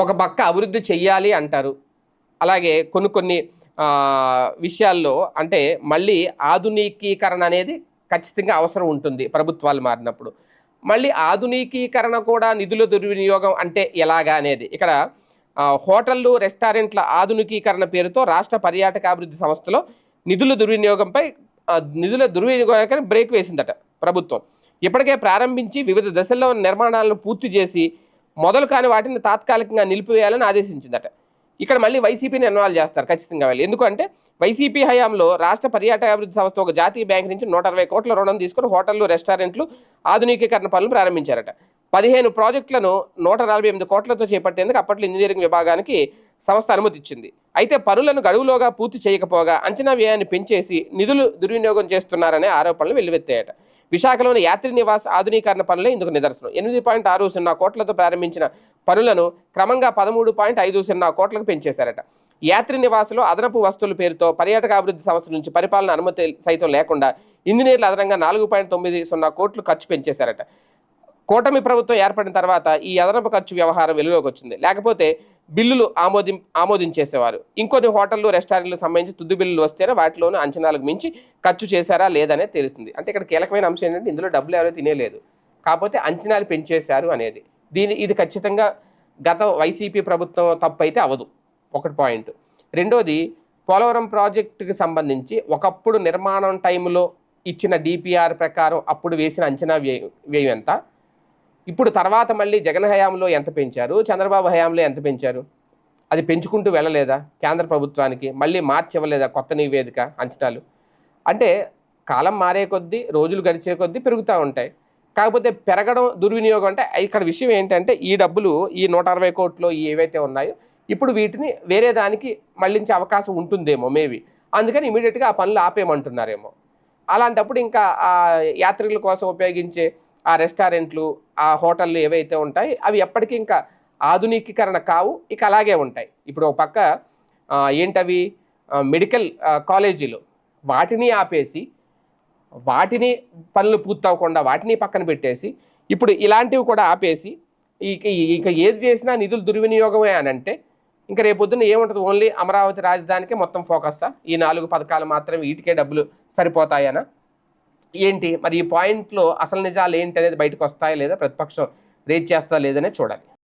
ఒక పక్క అభివృద్ధి చెయ్యాలి అంటారు. అలాగే కొన్ని కొన్ని విషయాల్లో అంటే మళ్ళీ ఆధునికీకరణ అనేది ఖచ్చితంగా అవసరం ఉంటుంది ప్రభుత్వాలు మారినప్పుడు. మళ్ళీ ఆధునికీకరణ కూడా నిధుల దుర్వినియోగం అంటే ఎలాగా అనేది. ఇక్కడ హోటళ్ళు రెస్టారెంట్ల ఆధునికీకరణ పేరుతో రాష్ట్ర పర్యాటకాభివృద్ధి సంస్థలో నిధుల దుర్వినియోగంపై నిధుల దుర్వినియోగానికి బ్రేక్ వేసిందట ప్రభుత్వం. ఇప్పటికే ప్రారంభించి వివిధ దశల్లో నిర్మాణాలను పూర్తి చేసి మొదలు కాని వాటిని తాత్కాలికంగా నిలిపివేయాలని ఆదేశించిందట. ఇక్కడ మళ్ళీ వైసీపీని ఇన్వాల్వ్ చేస్తారు ఖచ్చితంగా వెళ్ళి. ఎందుకంటే వైసీపీ హయాంలో రాష్ట్ర పర్యాటకాభివృద్ధి సంస్థ ఒక జాతీయ బ్యాంక్ నుంచి నూట అరవై కోట్ల రుణం తీసుకుని హోటళ్ళు రెస్టారెంట్లు ఆధునికీకరణ పనులు ప్రారంభించారట. పదిహేను ప్రాజెక్టులను నూట నలభై ఎనిమిది కోట్లతో చేపట్టేందుకు అప్పట్లో ఇంజనీరింగ్ విభాగానికి సంస్థ అనుమతి ఇచ్చింది అయితే పనులను గడువులోగా పూర్తి చేయకపోగా అంచనా వ్యయాన్ని పెంచేసి నిధులు దుర్వినియోగం చేస్తున్నారనే ఆరోపణలు వెల్లువెత్తాయట. విశాఖలోని యాత్రి నివాస్ ఆధునీకరణ పనులే ఇందుకు నిదర్శనం. ఎనిమిది పాయింట్ ఆరు సున్నా కోట్లతో ప్రారంభించిన పనులను క్రమంగా పదమూడు పాయింట్ ఐదు సున్నా కోట్లకు పెంచేశారట. యాత్రి నివాసులో అదనపు వస్తువుల పేరుతో పర్యాటక అభివృద్ధి సంస్థ నుంచి పరిపాలన అనుమతి సైతం లేకుండా ఇంజనీర్లు అదనంగా నాలుగు పాయింట్ తొమ్మిది సున్నా కోట్లు ఖర్చు పెంచేశారట. కూటమి ప్రభుత్వం ఏర్పడిన తర్వాత ఈ అదనపు ఖర్చు వ్యవహారం వెలుగులోకి వచ్చింది. లేకపోతే బిల్లులు ఆమోది ఆమోదించేసేవారు. ఇంకొన్ని హోటళ్ళు రెస్టారెంట్లకు సంబంధించి తుది బిల్లులు వస్తేనే వాటిలోనూ అంచనాలకు మించి ఖర్చు చేశారా లేదనే తెలుస్తుంది. అంటే ఇక్కడ కీలకమైన అంశం ఏంటంటే ఇందులో డబ్బులు ఎవరో తినేలేదు. కాకపోతే అంచనాలు పెంచేశారు అనేది. దీని ఇది ఖచ్చితంగా గత వైసీపీ ప్రభుత్వం తప్పు అయితే అవదు. ఒకటి పాయింట్. రెండోది పోలవరం ప్రాజెక్టుకి సంబంధించి ఒకప్పుడు నిర్మాణం టైంలో ఇచ్చిన డిపిఆర్ ప్రకారం అప్పుడు వేసిన అంచనా వ్యయం వ్యయం ఎంత? ఇప్పుడు తర్వాత మళ్ళీ జగన్ హయాంలో ఎంత పెంచారు? చంద్రబాబు హయాంలో ఎంత పెంచారు? అది పెంచుకుంటూ వెళ్ళలేదా కేంద్ర ప్రభుత్వానికి? మళ్ళీ మార్చి ఇవ్వలేదా కొత్త నివేదిక అంచనాలు? అంటే కాలం మారే కొద్దీ రోజులు గడిచే కొద్దీ పెరుగుతూ ఉంటాయి. కాకపోతే పెరగడం దుర్వినియోగం అంటే ఇక్కడ విషయం ఏంటంటే ఈ డబ్బులు ఈ నూట అరవై కోట్లు ఏవైతే ఉన్నాయో ఇప్పుడు వీటిని వేరే దానికి మళ్ళించే అవకాశం ఉంటుందేమో మేబీ అందుకని ఇమీడియట్గా ఆ పనులు ఆపేయమంటున్నారేమో. అలాంటప్పుడు ఇంకా యాత్రికుల కోసం ఉపయోగించే ఆ రెస్టారెంట్లు ఆ హోటళ్ళు ఏవైతే ఉంటాయి అవి ఎప్పటికీ ఇంకా ఆధునికీకరణ కావు ఇక అలాగే ఉంటాయి. ఇప్పుడు ఒక పక్క ఏంటవి? మెడికల్ కాలేజీలు. వాటిని ఆపేసి వాటిని పనులు పూర్తవకుండా వాటిని పక్కన పెట్టేసి ఇప్పుడు ఇలాంటివి కూడా ఆపేసి ఇక ఇక ఏది చేసినా నిధులు దుర్వినియోగమే అని అంటే ఇంకా రేపొద్దున ఏముంటుంది? ఓన్లీ అమరావతి రాజధానికే మొత్తం ఫోకస్సా ఈ నాలుగు పథకాలు మాత్రమే వీటికే డబ్బులు సరిపోతాయనా? ఏంటి? మరి ఈ పాయింట్లో అసలు నిజాలు ఏంటి అనేది బయటకు వస్తాయా లేదా? ప్రతిపక్షం రేజ్ చేస్తా లేదనే చూడాలి.